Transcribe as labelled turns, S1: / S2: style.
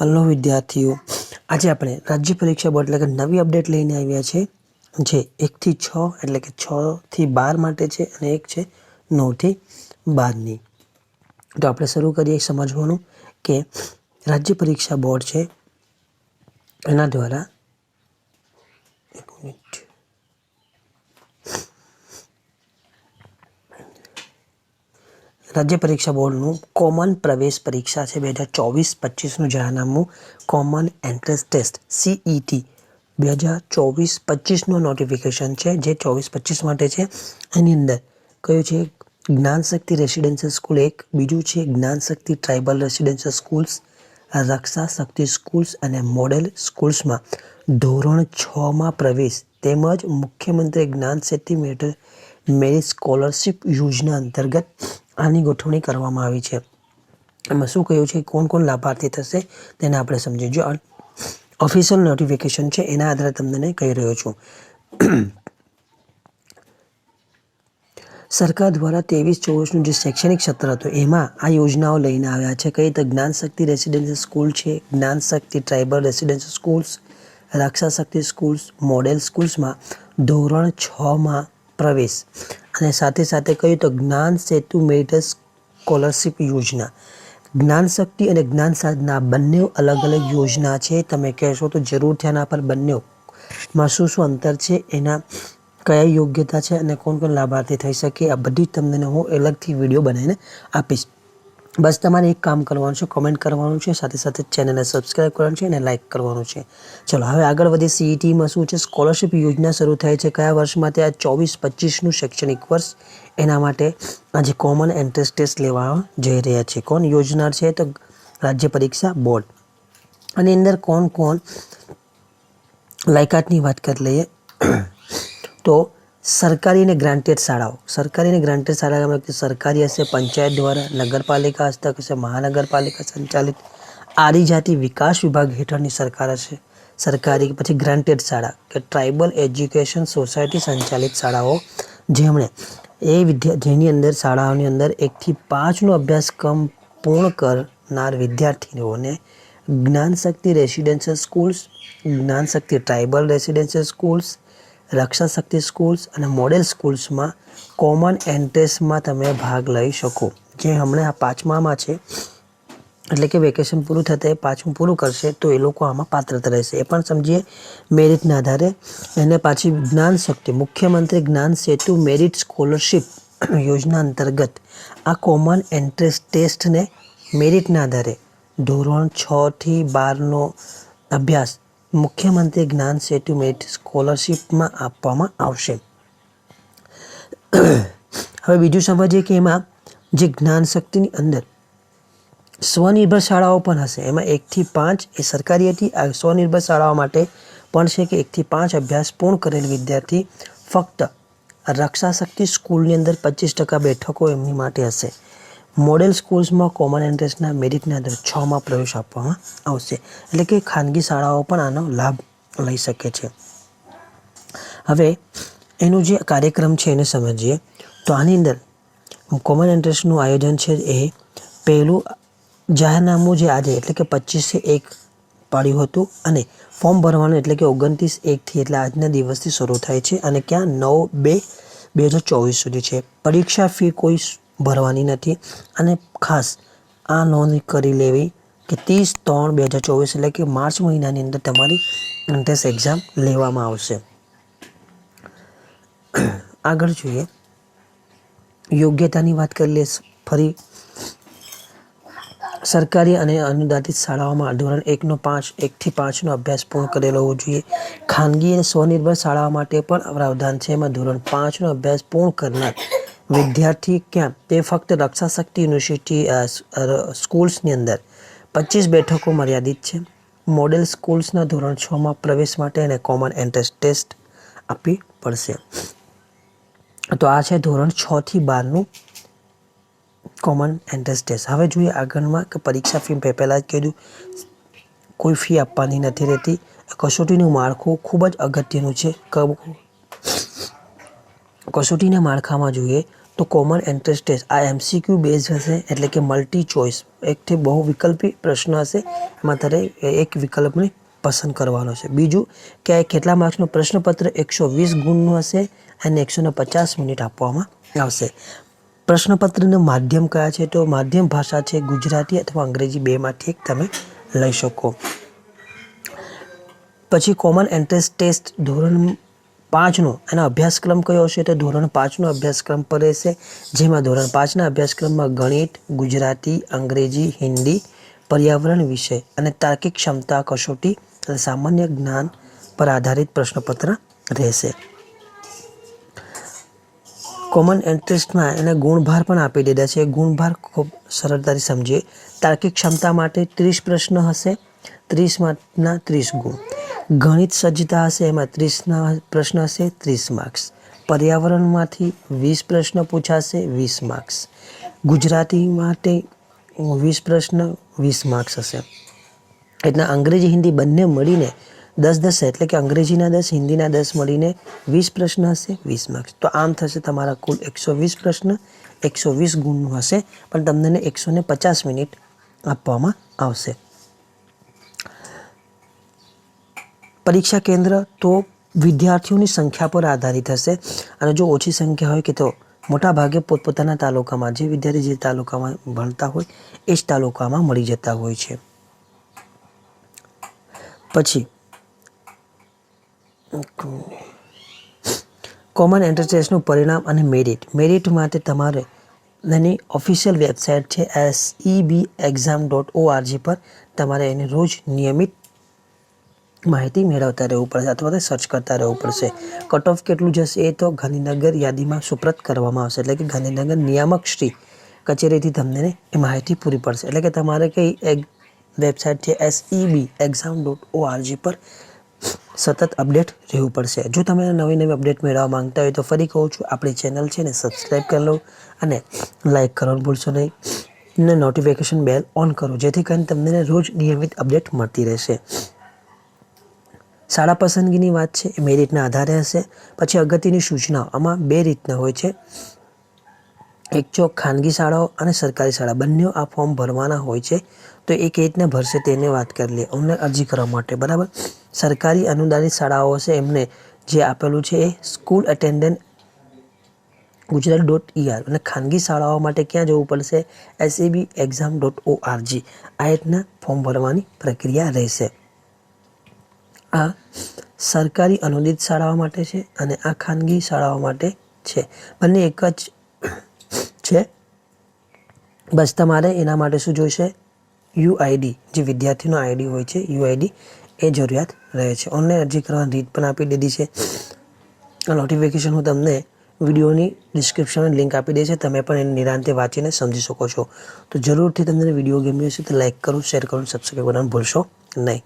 S1: Hello વિદ્યાર્થીઓ, આજે આપણે રાજ્ય પરીક્ષા બોર્ડ એટલે કે નવી અપડેટ લઈને આવ્યા છે. જે એકથી છ એટલે કે છથી બાર માટે છે અને એક છે નવથી બારની. તો આપણે શરૂ કરીએ સમજવાનું કે રાજ્ય પરીક્ષા બોર્ડ છે એના દ્વારા એક મિનિટ રાજ્ય પરીક્ષા બોર્ડનું કોમન પ્રવેશ પરીક્ષા છે બે હજાર ચોવીસ પચીસનું જાહેરનામું કોમન એન્ટ્રન્સ ટેસ્ટ સીઈટી બે હજાર ચોવીસ પચીસનું નોટિફિકેશન છે, જે ચોવીસ પચીસ માટે છે. એની અંદર કયું છે? જ્ઞાનશક્તિ રેસિડેન્શિયલ સ્કૂલ એક. બીજું છે Gyanshakti tribal residential schools, Raksha Shakti schools અને મોડેલ સ્કૂલ્સમાં. ધોરણ છમાં પ્રવેશ. તેમજ મુખ્યમંત્રી જ્ઞાન શક્તિ મેટર મેરિટ સ્કોલરશિપ યોજના અંતર્ગત આની ગોઠવણી કરવામાં આવી છે. એમાં શું કહ્યું છે, કોણ કોણ લાભાર્થી થશે, તેને આપણે સમજીએ. ઓફિશિયલ નોટિફિકેશન છે, એના આધારે તમને કહી રહ્યો છું. સરકાર દ્વારા ત્રેવીસ ચોવીસનું જે શૈક્ષણિક સત્ર હતું, એમાં આ યોજનાઓ લઈને આવ્યા છે. કઈ તો જ્ઞાન શક્તિ રેસિડેન્શિયલ સ્કૂલ છે, Gyan Shakti tribal residential schools, Raksha Shakti schools, model સ્કૂલ્સમાં ધોરણ છમાં પ્રવેશ. અને સાથે સાથે કહ્યું તો જ્ઞાન સેતુ મેરિટ સ્કોલરશિપ યોજના. જ્ઞાન શક્તિ અને જ્ઞાન સાધના બંને અલગ અલગ યોજના છે. તમે કહેશો તો જરૂરથી આના પર બંનેમાં શું શું અંતર છે, એના કયા યોગ્યતા છે અને કોણ કોણ લાભાર્થી થઈ શકે, આ બધી તમને હું અલગથી વીડિયો બનાવીને આપીશ. બસ તમારે એક કામ કરવાનું છે કોમેન્ટ કરવાનું છે, સાથે સાથે ચેનલને સબસ્ક્રાઈબ કરવાનું છે અને લાઇક કરવાનું છે. ચલો, હવે આગળ વધીએ. સીઈટીમાં શું છે? સ્કોલરશિપ યોજના શરૂ થાય છે કયા વર્ષમાં? તે આ ચોવીસ પચીસનું શૈક્ષણિક વર્ષ. એના માટે આજે કોમન એન્ટ્રન્સ ટેસ્ટ લેવા જઈ રહ્યા છે. કોણ યોજના છે? તો રાજ્ય પરીક્ષા બોર્ડ. અને અંદર કોણ કોણ લાયકાતની વાત કરી લઈએ. તો સરકારી અને ગ્રાન્ટેડ શાળાઓ. સરકારી અને ગ્રાન્ટેડ શાળામાં સરકારી હશે, પંચાયત દ્વારા, નગરપાલિકા હસ્તક હશે, મહાનગરપાલિકા સંચાલિત આદિજાતિ વિકાસ વિભાગ હેઠળની સરકાર હશે. સરકારી પછી ગ્રાન્ટેડ શાળા કે ટ્રાઇબલ એજ્યુકેશન સોસાયટી સંચાલિત શાળાઓ. જેમણે એ વિદ્યા, જેની અંદર, શાળાઓની અંદર એકથી પાંચનો અભ્યાસક્રમ પૂર્ણ કરનાર વિદ્યાર્થીઓને Gyanshakti residential schools Gyanshakti tribal residential schools Raksha Shakti schools અને મોડેલ સ્કૂલ્સમાં કોમન એન્ટ્રેન્સમાં તમે ભાગ લઈ શકો. જે હમણાં આ પાંચમામાં છે, એટલે કે વેકેશન પૂરું થતાં એ પાંચમું પૂરું કરશે, તો એ લોકો આમાં પાત્રતા રહેશે. એ પણ સમજીએ, મેરિટના આધારે. એને પાછી જ્ઞાન શક્તિ, મુખ્યમંત્રી જ્ઞાન સેતુ મેરિટ સ્કોલરશિપ યોજના અંતર્ગત આ કોમન એન્ટ્રન્સ ટેસ્ટને મેરિટના આધારે ધોરણ છથી બારનો અભ્યાસ મુખ્યમંત્રી જ્ઞાન સ્કોલરશીપમાં સ્કોલરશિપમાં આપવામાં આવશે. હવે બીજું સમજીએ કે એમાં જે જ્ઞાન શક્તિની અંદર સ્વનિર્ભર શાળાઓ પણ હશે. એમાં એકથી પાંચ એ સરકારી હતી. આ સ્વનિર્ભર શાળાઓ માટે પણ છે કે એકથી પાંચ અભ્યાસ પૂર્ણ કરેલ વિદ્યાર્થી ફક્ત રક્ષા શક્તિ સ્કૂલની અંદર પચીસ ટકા બેઠકો એમની માટે હશે. મોડેલ સ્કૂલ્સમાં કોમન એન્ટ્રન્સના મેરિટના અંદર છમાં પ્રવેશ આપવામાં આવશે. એટલે કે ખાનગી શાળાઓ પણ આનો લાભ લઈ શકે છે. હવે, એનું જે કાર્યક્રમ છે એને સમજીએ, તો આની અંદર કોમન એન્ટ્રન્સનું આયોજન છે એ પહેલું જાહેરનામું જે આજે એટલે કે પચીસે એક પાડ્યું હતું અને ફોર્મ ભરવાનું એટલે કે ઓગણત્રીસ એકથી એટલે આજના દિવસથી શરૂ થાય છે અને ક્યાં નવ બે બે હજાર ચોવીસ સુધી છે. પરીક્ષા ફી કોઈ ભરવાની નથી. અને ખાસ આ નોંધ કરી લેવી કે ત્રીસ ત્રણ બે હજાર ચોવીસ એટલે કે માર્ચ મહિનાની અંદર તમારી એન્ટ્રન્સ એક્ઝામ લેવામાં આવશે. આગળ જોઈએ. યોગ્યતાની વાત કરી લે ફરી સરકારી અને અનુદાનિત શાળાઓમાં ધોરણ એકનો પાંચ, એકથી પાંચનો અભ્યાસ પૂર્ણ કરેલો હોવો જોઈએ. ખાનગી અને સ્વનિર્ભર શાળાઓ માટે પણ પ્રાવધાન છે. એમાં ધોરણ પાંચનો અભ્યાસ પૂર્ણ કરનાર વિદ્યાર્થી ક્યાં? તે ફક્ત રક્ષા શક્તિ યુનિવર્સિટી સ્કૂલ્સની અંદર. પચીસ બેઠકો મર્યાદિત છે. મોડેલ સ્કૂલ્સના ધોરણ છમાં પ્રવેશ માટે એને કોમન એન્ટ્રન્સ ટેસ્ટ આપવી પડશે. તો આ છે ધોરણ છથી બારનું કોમન એન્ટ્રન્સ ટેસ્ટ હવે જોઈએ આગળમાં કે પરીક્ષા ફી મેં પહેલાં જ કીધું કોઈ ફી આપવાની નથી રહેતી. કસોટીનું માળખું ખૂબ જ અગત્યનું છે. કસોટીના માળખામાં જોઈએ તો કોમન એન્ટ્રન્સ ટેસ્ટ આ એમસીક્યુ બેઝ હશે, એટલે કે મલ્ટી ચોઇસ એકથી બહુ વિકલ્પી પ્રશ્ન હશે. એમાં તારે એક વિકલ્પને પસંદ કરવાનો છે. બીજું, કે આ કેટલા માર્ક્સનો પ્રશ્નપત્ર એકસો વીસ ગુણનું હશે અને એકસોને પચાસ મિનિટ આપવામાં આવશે. પ્રશ્નપત્રનું માધ્યમ કયા છે? તો માધ્યમ ભાષા છે ગુજરાતી અથવા અંગ્રેજી. બેમાંથી એક તમે લઈ શકો. પછી કોમન એન્ટ્રન્સ ટેસ્ટ ધોરણ પાંચનો એનો અભ્યાસક્રમ કયો હશે? તો ધોરણ પાંચનો અભ્યાસક્રમ પર રહેશે, જેમાં ધોરણ પાંચના અભ્યાસક્રમમાં ગણિત, ગુજરાતી, અંગ્રેજી, હિન્દી, પર્યાવરણ વિષય અને તાર્કિક ક્ષમતા, કસોટી અને સામાન્ય જ્ઞાન પર આધારિત પ્રશ્નપત્ર રહેશે. કોમન એન્ટ્રન્સમાં એને ગુણભાર પણ આપી દીધા છે. ગુણભાર ખૂબ સરળતાથી સમજીએ. તાર્કિક ક્ષમતા માટે ત્રીસ પ્રશ્ન હશે. ત્રીસમાંના ત્રીસ ગુણ. ગણિત સજ્જતા હશે, એમાં ત્રીસના પ્રશ્ન હશે, ત્રીસ માર્ક્સ પર્યાવરણમાંથી વીસ પ્રશ્ન પૂછાશે, વીસ માર્ક્સ ગુજરાતી માટે વીસ પ્રશ્ન, વીસ માર્ક્સ હશે. એટલે અંગ્રેજી, હિન્દી બંને મળીને દસ દસ એટલે કે અંગ્રેજીના દસ, હિન્દીના દસ મળીને વીસ પ્રશ્ન હશે, વીસ માર્ક્સ તો આમ થશે તમારા કુલ એકસો વીસ પ્રશ્ન, એકસો વીસ ગુણનું હશે. પણ તમને એકસો પચાસ મિનિટ આપવામાં આવશે. પરીક્ષા કેન્દ્ર તો વિદ્યાર્થીઓની સંખ્યા પર આધારિત હશે. અને જો ઓછી સંખ્યા હોય કે તો મોટા ભાગે પોતપોતાના તાલુકામાં જે વિદ્યાર્થી જે તાલુકામાં ભણતા હોય, એ જ તાલુકામાં મળી જતા હોય છે. પછી, કોમન એન્ટ્રન્સ પરિણામ અને મેરિટ. મેરિટ માટે તમારે એની ઓફિશિયલ વેબસાઇટ છે S E B exam dot ORG પર તમારે એને રોજ નિયમિત માહિતી મેળવતા રહેવું પડશે અથવા તો સર્ચ કરતા રહેવું પડશે. કટ ઓફ કેટલું જશે એ તો ગાંધીનગર યાદીમાં સુપ્રત કરવામાં આવશે. એટલે કે ગાંધીનગર નિયામક શ્રી કચેરીથી તમને એ માહિતી પૂરી પડશે. એટલે કે તમારે કઈ એક વેબસાઇટ છે S E B exam dot ORG પર સતત અપડેટ રહેવું પડશે. જો તમે નવી નવી અપડેટ મેળવવા માંગતા હોય તો ફરી કહું છું, આપણી ચેનલ છે ને સબસ્ક્રાઈબ કરી લો અને લાઇક કરવાનું ભૂલશો નહીં. ને નોટિફિકેશન બેલ ઓન કરો, જેથી કરીને તમને રોજ નિયમિત અપડેટ મળતી રહેશે. શાળા પસંદગીની વાત છે, એ મેરિટના આધારે હશે. પછી અગત્યની સૂચનાઓ. આમાં બે રીતના હોય છે. એક જો ખાનગી શાળાઓ અને સરકારી શાળા બંને આ ફોર્મ ભરવાના હોય છે, તો એ કઈ રીતના ભરશે તેની વાત કરી લઈએ. ઓનલાઈન અરજી કરવા માટે, બરાબર? સરકારી અનુદાનિત શાળાઓ હશે, એમને જે આપેલું છે એ school attendant Gujarat dot ER. અને ખાનગી શાળાઓ માટે ક્યાં જવું પડશે? એસએબી એક્ઝામ ડોટ ઓઆરજી આ રીતના ફોર્મ ભરવાની પ્રક્રિયા રહેશે. આ સરકારી અનુદાનિત શાળાઓ માટે છે અને આ ખાનગી શાળાઓ માટે છે. બંને એક જ છે. બસ તમારે એના માટે શું જોઈશે? યુઆઈડી જે વિદ્યાર્થીનો આઈડી હોય છે યુઆઈડી એ જરૂરિયાત રહે છે. ઓનલાઈન અરજી કરવાની રીત પણ આપી દીધી છે. આ નોટિફિકેશન હું તમને વિડીયોની ડિસ્ક્રિપ્શનમાં લિંક આપી દે છે તમે પણ એને નિરાંતે વાંચીને સમજી શકો છો. તો જરૂરથી તમને વીડિયો ગમ્યો હશે તો લાઇક કરો શેર કરો સબસ્ક્રાઈબ કરવાનું ભૂલશો નહીં.